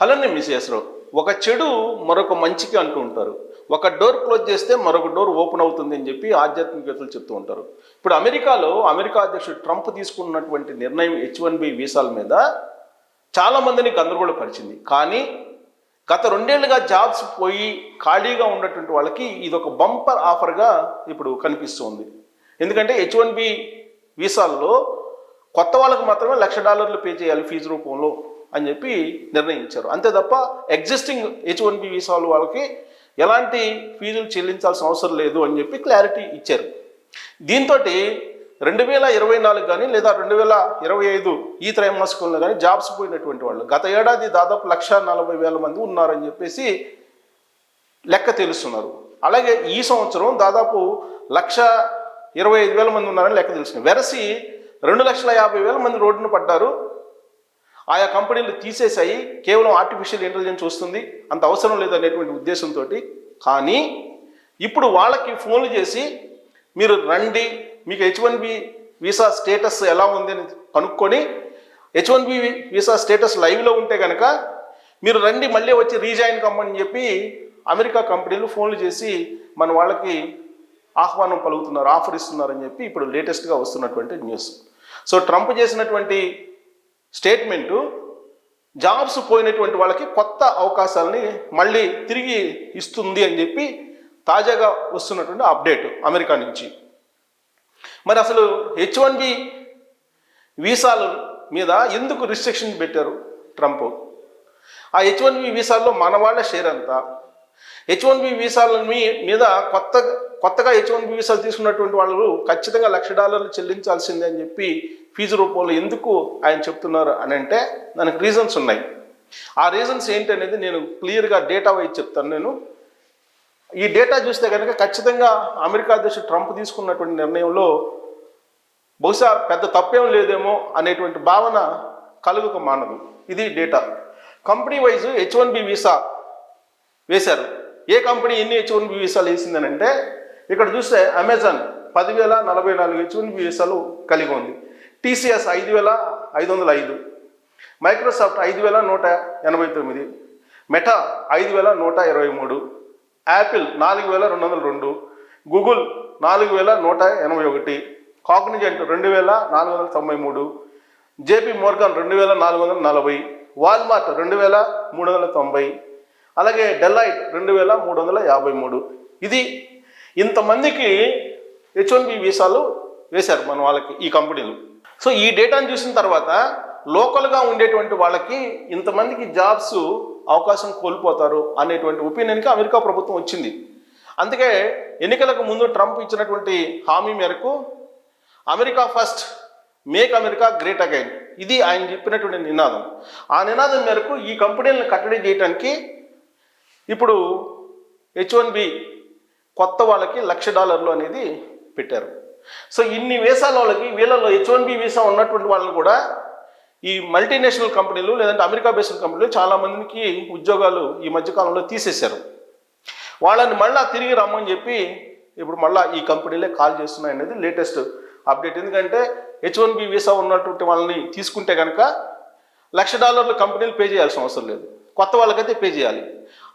హలోనే miss ఒక చెడు మరొక మంచికి అంటూ ఉంటారు. ఒక డోర్ క్లోజ్ చేస్తే మరొక డోర్ ఓపెన్ అవుతుంది అని చెప్పి ఆధ్యాత్మికతలు చెప్తూ ఉంటారు. ఇప్పుడు అమెరికాలో అమెరికా అధ్యక్షుడు ట్రంప్ తీసుకున్నటువంటి నిర్ణయం హెచ్ వన్ బి వీసాల మీద చాలామందిని గందరగోళపరిచింది కానీ గత రెండేళ్ళుగా జాబ్స్ పోయి ఖాళీగా ఉన్నటువంటి వాళ్ళకి ఇది ఒక బంపర్ ఆఫర్గా ఇప్పుడు కనిపిస్తుంది. ఎందుకంటే హెచ్ వన్ బి వీసాల్లో కొత్త వాళ్ళకు మాత్రమే లక్ష డాలర్లు పే చేయాలి ఫీజు రూపంలో. అని చెప్పి నిర్ణయించారు. అంతే తప్ప ఎగ్జిస్టింగ్ హెచ్ వన్ బి వీసాలు వాళ్ళకి ఎలాంటి ఫీజులు చెల్లించాల్సిన అవసరం లేదు అని చెప్పి క్లారిటీ ఇచ్చారు. దీంతో రెండు వేల ఇరవై నాలుగు కానీ లేదా రెండు వేల ఇరవై ఐదు ఈ త్రైమాసికంలో కానీ జాబ్స్ పోయినటువంటి వాళ్ళు గత ఏడాది దాదాపు లక్ష నలభై వేల మంది ఉన్నారని చెప్పేసి లెక్క తెలుస్తున్నారు. అలాగే ఈ సంవత్సరం దాదాపు లక్ష ఇరవై ఐదు వేల మంది ఉన్నారని లెక్క తెలుస్తుంది. వెరసి రెండు లక్షల యాభై వేల మంది రోడ్డున పడ్డారు. ఆయా కంపెనీలు తీసేశాయి కేవలం ఆర్టిఫిషియల్ ఇంటెలిజెన్స్ వస్తుంది అంత అవసరం లేదనేటువంటి ఉద్దేశంతో కానీ ఇప్పుడు వాళ్ళకి ఫోన్లు చేసి మీరు రండి మీకు H one B visa status ఎలా ఉంది అని కనుక్కొని H one B visa status లైవ్లో ఉంటే కనుక మీరు రండి మళ్ళీ వచ్చి రీజాయిన్ కమ్మని చెప్పి అమెరికా కంపెనీలు ఫోన్లు చేసి మన వాళ్ళకి ఆహ్వానం పలుకుతున్నారు ఆఫర్ ఇస్తున్నారని చెప్పి ఇప్పుడు లేటెస్ట్గా వస్తున్నటువంటి న్యూస్ సో ట్రంప్ చేసినటువంటి స్టేట్మెంటు జాబ్స్ పోయినటువంటి వాళ్ళకి కొత్త అవకాశాలని మళ్ళీ తిరిగి ఇస్తుంది అని చెప్పి తాజాగా వస్తున్నటువంటి అప్డేట్ అమెరికా నుంచి. మరి అసలు హెచ్ వన్ బి వీసాల మీద ఎందుకు రిస్ట్రిక్షన్ పెట్టారు ట్రంప్? ఆ హెచ్ వన్ బి వీసాల్లో మన వాళ్ళ షేర్ అంతా. హెచ్ వన్ బి వీసాల మీ- మీద కొత్త కొత్తగా హెచ్ వన్ బి వీసాలు తీసుకున్నటువంటి వాళ్ళు ఖచ్చితంగా లక్ష డాలర్లు చెల్లించాల్సిందే అని చెప్పి ఫీజు రూపంలో ఎందుకు ఆయన చెప్తున్నారు అని అంటే దానికి రీజన్స్ ఉన్నాయి. ఆ రీజన్స్ ఏంటి అనేది నేను క్లియర్గా డేటా వైజ్ చెప్తాను నేను. ఈ డేటా చూస్తే కనుక ఖచ్చితంగా అమెరికా అధ్యక్షుడు ట్రంప్ తీసుకున్నటువంటి నిర్ణయంలో బహుశా పెద్ద తప్పేం లేదేమో అనేటువంటి భావన కలుగుక మానదు. ఇది data company wise H one B visa వేశారు. ఏ కంపెనీ ఎన్ని హెచ్ వన్ బి వీసాలు వేసిందని అంటే ఇక్కడ చూస్తే అమెజాన్ పదివేల నలభై నాలుగు హెచ్ వన్ బి వీసాలు కలిగి ఉంది. టీసీఎస్ ఐదు వేల ఐదు వందల ఐదు మైక్రోసాఫ్ట్ ఐదు వేల నూట ఎనభై తొమ్మిది మెటా ఐదు వేల నూట ఇరవై మూడు యాపిల్ నాలుగు వేల రెండు వందల రెండు గూగుల్ నాలుగు వేల నూట ఎనభై ఒకటి కాగ్నిజెంట్ రెండు వేల నాలుగు వందల తొంభై మూడు జేపీ మోర్గన్ రెండు వేల నాలుగు వందల నలభై వాల్మార్ట్ రెండు వేల మూడు వందల తొంభై అలాగే డెల్లైట్ రెండు వేల మూడు వందల యాభై మూడు. ఇది ఇంతమందికి హెచ్ వన్ బి వీసాలు వేశారు మన వాళ్ళకి ఈ కంపెనీలు. సో ఈ డేటాను చూసిన తర్వాత లోకల్గా ఉండేటువంటి వాళ్ళకి ఇంతమందికి జాబ్స్ అవకాశం కోల్పోతారు అనేటువంటి ఒపీనియన్కి అమెరికా ప్రభుత్వం వచ్చింది. అందుకే ఎన్నికలకు ముందు ట్రంప్ ఇచ్చినటువంటి హామీ మేరకు America first make America great again. ఇది ఆయన చెప్పినటువంటి నినాదం. ఆ నినాదం మేరకు ఈ కంపెనీలను కట్టడి చేయడానికి ఇప్పుడు హెచ్ వన్ బి కొత్త వాళ్ళకి లక్ష డాలర్లు అనేది పెట్టారు. సో ఇన్ని వీసాల వాళ్ళకి వీళ్ళలో హెచ్ వన్ బి వీసా ఉన్నటువంటి వాళ్ళని కూడా ఈ మల్టీనేషనల్ కంపెనీలు లేదంటే అమెరికా బేస్డ్ కంపెనీలు చాలామందికి ఉద్యోగాలు ఈ మధ్యకాలంలో తీసేశారు. వాళ్ళని మళ్ళీ తిరిగి రమ్మని చెప్పి ఇప్పుడు మళ్ళీ ఈ కంపెనీలే కాల్ చేస్తున్నాయి అనేది లేటెస్ట్ అప్డేట్ ఎందుకంటే హెచ్ వన్ బి వీసా ఉన్నటువంటి వాళ్ళని తీసుకుంటే కనుక లక్ష డాలర్లు కంపెనీలు పే చేయాల్సిన అవసరం లేదు. కొత్త వాళ్ళకైతే పే చేయాలి.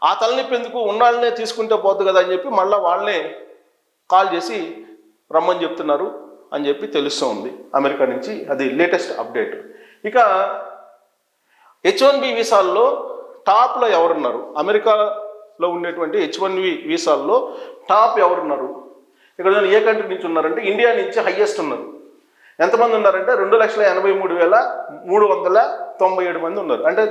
ఆ తలనొప్పి ఎందుకు? ఉన్నాళ్ళనే తీసుకుంటే పోతుంది కదా అని చెప్పి మళ్ళీ వాళ్ళనే కాల్ చేసి రమ్మని చెప్తున్నారు అని చెప్పి తెలుస్తూ ఉంది అమెరికా నుంచి. అది లేటెస్ట్ అప్డేట్. ఇక హెచ్ వన్ బి వీసాల్లో టాప్లో ఎవరున్నారు? అమెరికాలో ఉండేటువంటి హెచ్ వన్ బి వీసాల్లో టాప్ ఎవరున్నారు? ఇక్కడ ఏ కంట్రీ నుంచి ఉన్నారంటే ఇండియా నుంచి హయ్యెస్ట్ ఉన్నారు. ఎంతమంది ఉన్నారంటే రెండు లక్షల ఎనభై మూడు వేల మూడు వందల తొంభై ఏడు మంది ఉన్నారు. అంటే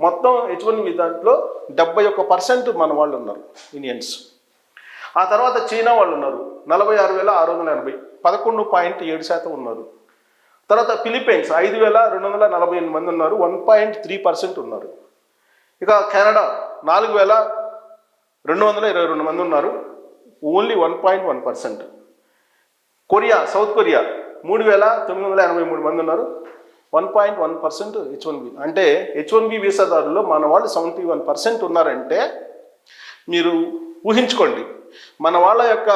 మొత్తం హెచ్ వన్ బి దాంట్లో డెబ్బై ఒక్క పర్సెంట్ మన వాళ్ళు ఉన్నారు ఇండియన్స్ ఆ తర్వాత చైనా వాళ్ళు ఉన్నారు. నలభై ఆరు వేల ఆరు వందల ఎనభై. పదకొండు పాయింట్ ఏడు శాతం ఉన్నారు. తర్వాత ఫిలిప్పైన్స్ ఐదు వేల రెండు వందల నలభై ఎనిమిది మంది ఉన్నారు. వన్ పాయింట్ త్రీ పర్సెంట్ ఉన్నారు. ఇక కెనడా నాలుగు వేల రెండు వందల ఇరవై రెండు మంది ఉన్నారు. Only one point one percent. Korea south Korea మూడు వేల తొమ్మిది వందల ఎనభై మూడు మంది ఉన్నారు. One point one percent H one B. అంటే హెచ్ వన్ బి వీసాదారుల్లో మన వాళ్ళు సెవెంటీ వన్ పర్సెంట్ ఉన్నారంటే మీరు ఊహించుకోండి. మన వాళ్ళ యొక్క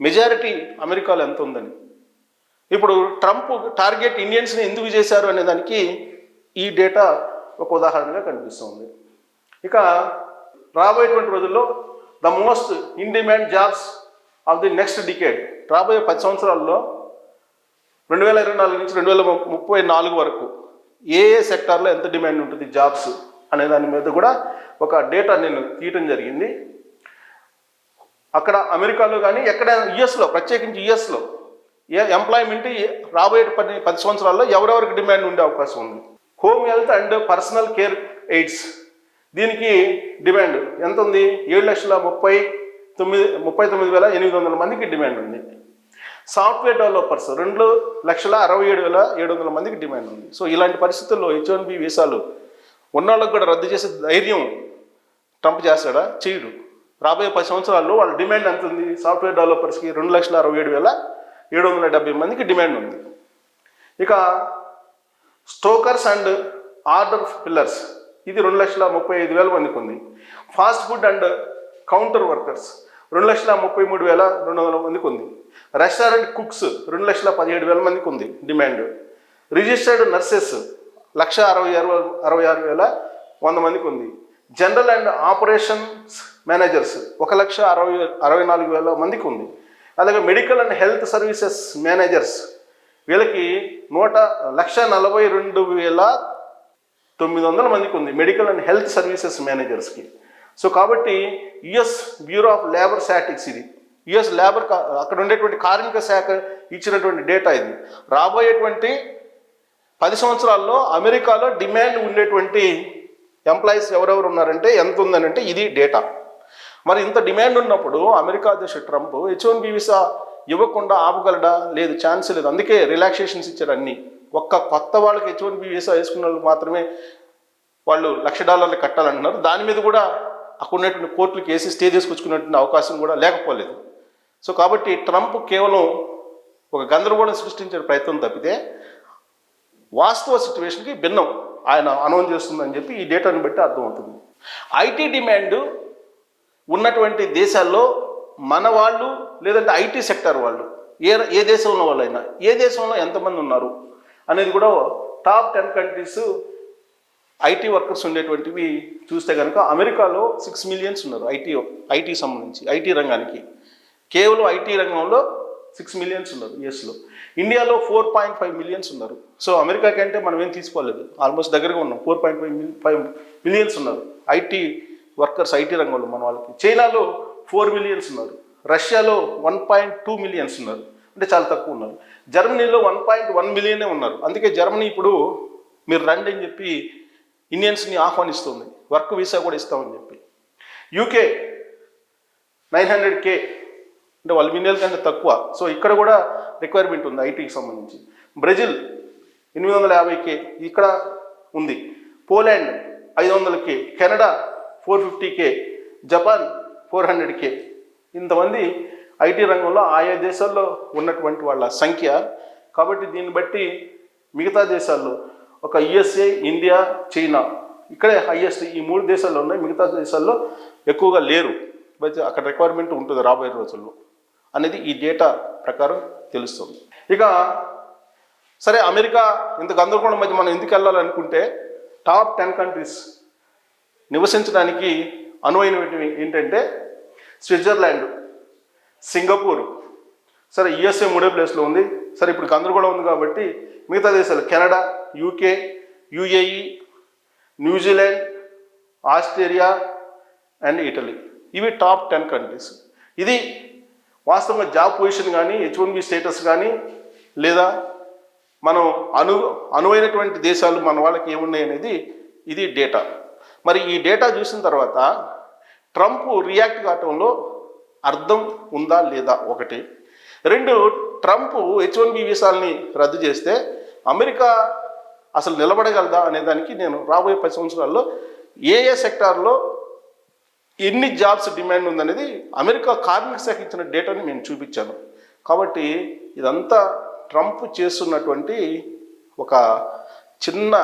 మెజారిటీ అమెరికాలో ఎంత ఉందని. ఇప్పుడు ట్రంప్ టార్గెట్ ఇండియన్స్ని ఎందుకు చేశారు అనే దానికి ఈ డేటా ఒక ఉదాహరణగా కనిపిస్తుంది. ఇక రాబోయేటువంటి రోజుల్లో the most in demand jobs of the next decade రాబోయే పది సంవత్సరాల్లో రెండు వేల ఇరవై నాలుగు నుంచి రెండు వేల ముప్పై నాలుగు వరకు ఏ ఏ సెక్టార్లో ఎంత డిమాండ్ ఉంటుంది జాబ్స్ అనే దాని మీద కూడా ఒక డేటా నేను తీయటం జరిగింది. అక్కడ అమెరికాలో కానీ ఎక్కడైనా యుఎస్లో ప్రత్యేకించి యుఎస్లో ఏ ఎంప్లాయ్మెంట్ రాబోయే పది పది సంవత్సరాల్లో ఎవరెవరికి డిమాండ్ ఉండే అవకాశం ఉంది? Home health and personal care aides దీనికి డిమాండ్ ఎంత ఉంది? ఏడు లక్షల ముప్పై తొమ్మిది ముప్పై తొమ్మిది వేల ఎనిమిది వందల మందికి డిమాండ్ ఉంది. సాఫ్ట్వేర్ డెవలపర్స్ రెండు లక్షల అరవై ఏడు వేల ఏడు వందల మందికి డిమాండ్ ఉంది. సో ఇలాంటి పరిస్థితుల్లో హెచ్ వన్ బి వీసాలు ఉన్నోళ్ళకి కూడా రద్దు చేసే ధైర్యం ట్రంప్ చేస్తాడా? చేయడు. రాబోయే పది సంవత్సరాల్లో వాళ్ళ డిమాండ్ ఎంత ఉంది? సాఫ్ట్వేర్ డెవలపర్స్కి రెండు లక్షల అరవై ఏడు వేల ఏడు వందల డెబ్బై మందికి డిమాండ్ ఉంది. ఇక స్టోకర్స్ అండ్ ఆర్డర్ ఫిల్లర్స్ ఇది రెండు లక్షల ముప్పై ఐదు వేల మందికి ఉంది. Fast food and counter workers రెండు లక్షల ముప్పై మూడు వేల రెండు వందల మందికి ఉంది. రెస్టారెంట్ కుక్స్ రెండు లక్షల పదిహేడు వేల మందికి ఉంది డిమాండ్. రిజిస్టర్డ్ నర్సెస్ లక్ష అరవై అరవై అరవై ఆరు వేల వంద మందికి ఉంది. General and operations managers. ఒక లక్ష అరవై అరవై నాలుగు వేల మందికి ఉంది. అలాగే medical and health services managers. వీళ్ళకి నూట లక్ష నలభై రెండు వేల తొమ్మిది వందల మందికి ఉంది మెడికల్ అండ్ హెల్త్ సర్వీసెస్ మేనేజర్స్కి. సో కాబట్టి US bureau of labour statics ఇది. యుఎస్ లేబర్ అక్కడ ఉండేటువంటి కార్మిక శాఖ ఇచ్చినటువంటి డేటా ఇది. రాబోయేటువంటి పది సంవత్సరాల్లో అమెరికాలో డిమాండ్ ఉండేటువంటి ఎంప్లాయీస్ ఎవరెవరు ఉన్నారంటే ఎంత ఉందనంటే ఇది డేటా. మరి ఇంత డిమాండ్ ఉన్నప్పుడు అమెరికా అధ్యక్షుడు Trump H one B visa ఇవ్వకుండా ఆపగలడా? లేదు ఛాన్స్ లేదు. అందుకే రిలాక్సేషన్స్ ఇచ్చారు అన్ని. ఒక్క కొత్త వాళ్ళకి హెచ్ వన్ బి వీసా వేసుకున్న వాళ్ళు మాత్రమే వాళ్ళు లక్ష డాలర్లు కట్టాలంటున్నారు. దాని మీద కూడా అక్కడ ఉన్నటువంటి కేసి స్టే చేసుకొచ్చుకున్నటువంటి అవకాశం కూడా లేకపోలేదు. సో కాబట్టి ట్రంప్ కేవలం ఒక గందరగోళం సృష్టించే ప్రయత్నం తప్పితే వాస్తవ సిచ్యువేషన్కి భిన్నం. ఆయన అనౌన్స్ చేస్తుందని చెప్పి ఈ డేటాను బట్టి అర్థమవుతుంది. ఐటీ డిమాండ్ ఉన్నటువంటి దేశాల్లో మన వాళ్ళు లేదంటే ఐటీ సెక్టర్ వాళ్ళు ఏ ఏ దేశంలో వాళ్ళైనా ఏ దేశంలో ఎంతమంది ఉన్నారు అనేది కూడా top ten countries IT workers ఉండేటువంటివి చూస్తే కనుక అమెరికాలో సిక్స్ మిలియన్స్ ఉన్నారు ఐటీ ఐటీ సంబంధించి ఐటీ రంగానికి. కేవలం ఐటీ రంగంలో సిక్స్ మిలియన్స్ ఉన్నారు యుఎస్లో. ఇండియాలో ఫోర్ పాయింట్ ఫైవ్ మిలియన్స్ ఉన్నారు. సో అమెరికా కంటే మనం ఏం తీసుకోలేదు. ఆల్మోస్ట్ దగ్గరగా ఉన్నాం. Four point five five millions ఉన్నారు ఐటీ వర్కర్స్ ఐటీ రంగంలో మన వాళ్ళకి. చైనాలో ఫోర్ మిలియన్స్ ఉన్నారు. రష్యాలో వన్ పాయింట్ టూ మిలియన్స్ ఉన్నారు. అంటే చాలా తక్కువ ఉన్నారు. జర్మనీలో వన్ పాయింట్ వన్ మిలియనే ఉన్నారు. అందుకే జర్మనీ ఇప్పుడు మీరు రండి అని చెప్పి ఇండియన్స్ని ఆహ్వానిస్తుంది. వర్క్ వీసా కూడా ఇస్తామని చెప్పి. యూకే నైన్ హండ్రెడ్ కే అంటే వాళ్ళ మిలియన్ కంటే తక్కువ. సో ఇక్కడ కూడా రిక్వైర్మెంట్ ఉంది ఐటీకి సంబంధించి. బ్రెజిల్ ఎనిమిది వందల యాభై కే ఇక్కడ ఉంది. పోలాండ్ ఐదు వందల K. Canada four fifty K Japan four hundred K. ఇంతమంది ఐటీ రంగంలో ఆయా దేశాల్లో ఉన్నటువంటి వాళ్ళ సంఖ్య. కాబట్టి దీన్ని బట్టి మిగతా దేశాల్లో ఒక యుఎస్ఏ ఇండియా చైనా ఇక్కడే హైయెస్ట్ ఈ మూడు దేశాల్లో ఉన్నాయి. మిగతా దేశాల్లో ఎక్కువగా లేరు. బట్ అక్కడ రిక్వైర్మెంట్ ఉంటుంది రాబోయే రోజుల్లో అనేది ఈ డేటా ప్రకారం తెలుస్తుంది. ఇక సరే అమెరికా ఇంత గందరగోళం మధ్య మనం ఎందుకు వెళ్ళాలనుకుంటే టాప్ టెన్ కంట్రీస్ నివసించడానికి అనువైనవి ఏంటంటే స్విట్జర్లాండ్ సింగపూర్. సరే యుఎస్ఏ మూడో ప్లేస్లో ఉంది. సరే ఇప్పుడు గందరగోళం ఉంది కాబట్టి మిగతా దేశాలు Canada UK UAE New Zealand Australia and Italy. ఇవి టాప్ టెన్ కంట్రీస్. ఇది వాస్తవంగా జాబ్ పొజిషన్ కానీ హెచ్ వన్ బి స్టేటస్ కానీ లేదా మనం అను అనువైనటువంటి దేశాలు మన వాళ్ళకి ఏమున్నాయి అనేది ఇది డేటా. మరి ఈ డేటా చూసిన తర్వాత ట్రంప్ రియాక్ట్ కావటంలో అర్థం ఉందా లేదా ఒకటి. రెండు ట్రంప్ హెచ్ వన్ బి వీసాలని రద్దు చేస్తే అమెరికా అసలు నిలబడగలదా అనే దానికి నేను రాబోయే పది సంవత్సరాల్లో ఏ ఏ సెక్టార్లో ఎన్ని జాబ్స్ డిమాండ్ ఉందనేది అమెరికా కార్మిక శాఖ ఇచ్చిన డేటాని నేను చూపించాను. కాబట్టి ఇదంతా ట్రంప్ చేస్తున్నటువంటి ఒక చిన్న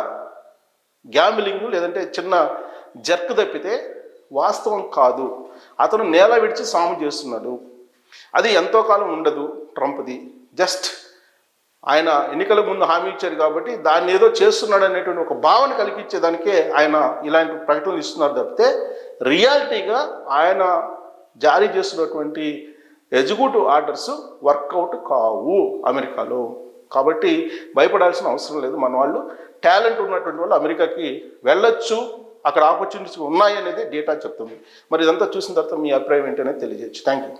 గ్యాంబ్లింగ్ లేదంటే చిన్న జర్క్ తప్పితే వాస్తవం కాదు. అతను నేల విడిచి సాము చేస్తున్నాడు. అది ఎంతో కాలం ఉండదు ట్రంప్ది. జస్ట్ ఆయన ఎన్నికల ముందు హామీ ఇచ్చారు కాబట్టి దాన్ని ఏదో చేస్తున్నాడు అనేటువంటి ఒక భావన కలిగించేదానికే ఆయన ఇలాంటి ప్రకటనలు ఇస్తున్నారు తప్పితే రియాలిటీగా ఆయన జారీ చేస్తున్నటువంటి ఎగ్జిక్యూటివ్ ఆర్డర్స్ వర్కౌట్ కావు అమెరికాలో. కాబట్టి భయపడాల్సిన అవసరం లేదు మన వాళ్ళు. టాలెంట్ ఉన్నటువంటి వాళ్ళు అమెరికాకి వెళ్ళొచ్చు అక్కడ ఆపర్చునిటీస్ ఉన్నాయి అనేది డేటా చెప్తుంది. మరి ఇదంతా చూసిన తర్వాత మీ అభిప్రాయం ఏంటనేది తెలియజేయచ్చు. Thank you